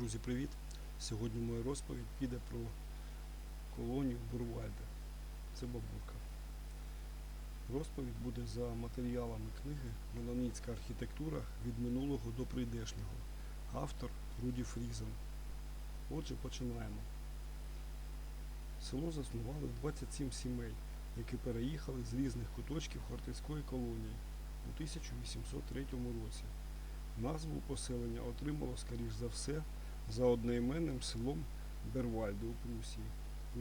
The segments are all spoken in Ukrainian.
Друзі, привіт! Сьогодні моя розповідь піде про колонію Бурвальда. Це бабурка. Розповідь буде за матеріалами книги Меланіцька архітектура від минулого до прийдешнього. Автор Руді Фрізен. Отже, починаємо. Село заснували 27 сімей, які переїхали з різних куточків Хортицької колонії у 1803 році. Назву поселення отримало, скоріш за все, за одноіменним селом Бервальде у Прусії.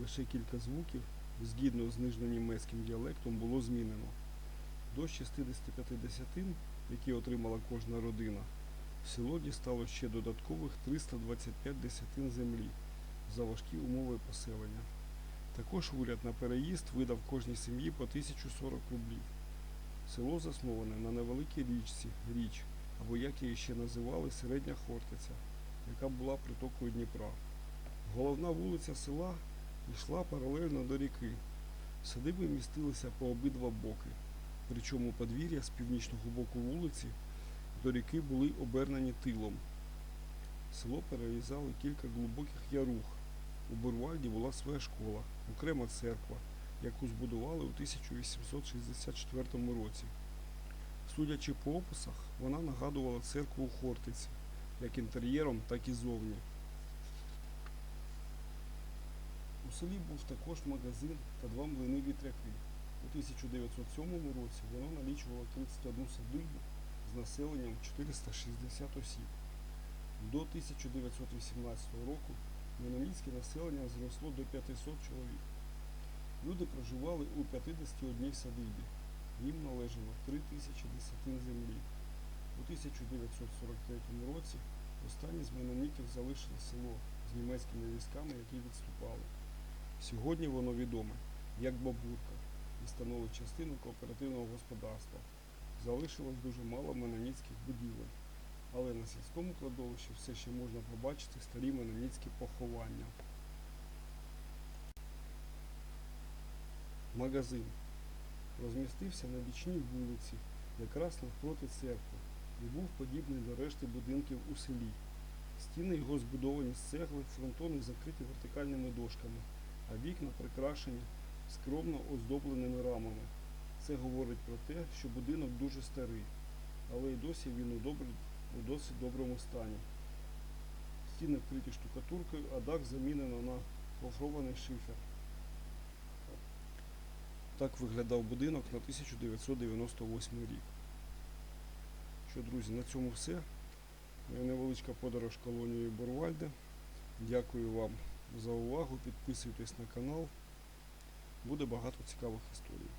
Лише кілька звуків, згідно з нижньонімецьким діалектом, було змінено. До 65 десятин, які отримала кожна родина, село дістало ще додаткових 325 десятин землі за важкі умови поселення. Також уряд на переїзд видав кожній сім'ї по 1040 рублів. Село засноване на невеликій річці Річ, або як її ще називали Середня Хортиця, яка була притокою Дніпра. Головна вулиця села йшла паралельно до ріки. Садиби містилися по обидва боки, причому подвір'я з північного боку вулиці до ріки були обернені тилом. Село перерізали кілька глибоких ярух. У Бурвальді була своя школа, окрема церква, яку збудували у 1864 році. Судячи по описах, вона нагадувала церкву у Хортиці, як інтер'єром, так і зовні. У селі був також магазин та два млини вітряки. У 1907 році воно налічувало 31 садибу з населенням 460 осіб. До 1918 року менонітське населення зросло до 500 чоловік. Люди проживали у 51 садибі. Їм належало 3 тисячі десятин землі. У 1943 році останні з менонітів залишили село з німецькими військами, які відступали. Сьогодні воно відоме як Бабурка і становить частину кооперативного господарства. Залишилось дуже мало менонітських будівель, але на сільському кладовищі все ще можна побачити старі менонітські поховання. Магазин розмістився на бічній вулиці, якраз навпроти церкви, і був подібний до решти будинків у селі. Стіни його збудовані з цегли, фронтони закриті вертикальними дошками, а вікна прикрашені скромно оздобленими рамами. Це говорить про те, що будинок дуже старий, але й досі він у, добр... у досить доброму стані. Стіни вкриті штукатуркою, а дах замінено на гофрований шифер. Так виглядав будинок на 1998 рік. Що, друзі, на цьому все. Моя невеличка подорож колонією Борвальде. Дякую вам за увагу. Підписуйтесь на канал. Буде багато цікавих історій.